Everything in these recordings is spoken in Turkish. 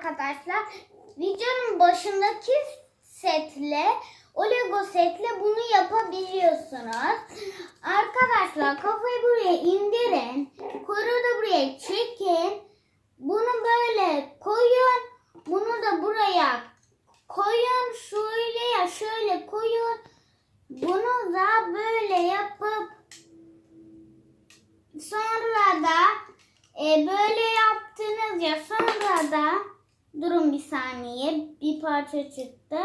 arkadaşlar videonun başındaki setle o Lego setle bunu yapabiliyorsunuz. Arkadaşlar kafayı buraya indirin. Kuyruğu da buraya çekin. Bunu böyle koyun. Bunu da buraya koyun. Şöyle ya şöyle koyun. Bunu da böyle yapıp sonra da e, böyle yaptınız ya sonra da durun bir saniye bir parça çıktı.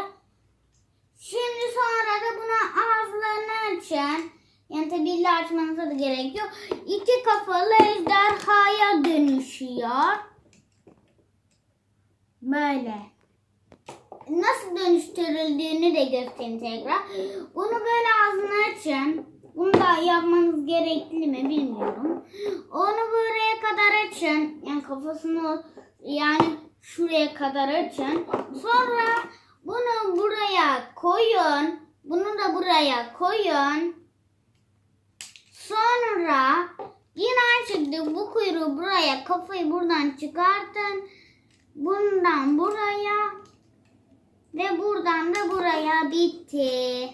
Şimdi sonra da buna ağızlarını açın. Yani tabii illa açmanıza da gerek yok. İki kafalı ejderhaya dönüşüyor. Böyle. Nasıl dönüştürüldüğünü de göstereyim tekrar. Bunu böyle ağzını açın. Bunu da yapmanız gerekli mi bilmiyorum. Onu buraya kadar açın. Yani kafasını yani şuraya kadar açın. Sonra bunu buraya koyun. Bunu da buraya koyun. Sonra yine aynı şekilde bu kuyruğu buraya kafayı buradan çıkartın. Bundan buraya ve buradan da buraya bitti.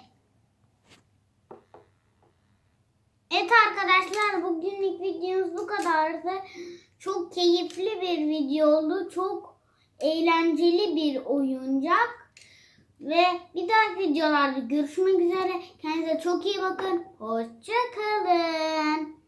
Evet arkadaşlar bugünlük videomuz bu kadardı. Çok keyifli bir video oldu. Çok eğlenceli bir oyuncak. Ve bir dahaki videolarda görüşmek üzere. Kendinize çok iyi bakın. Hoşçakalın.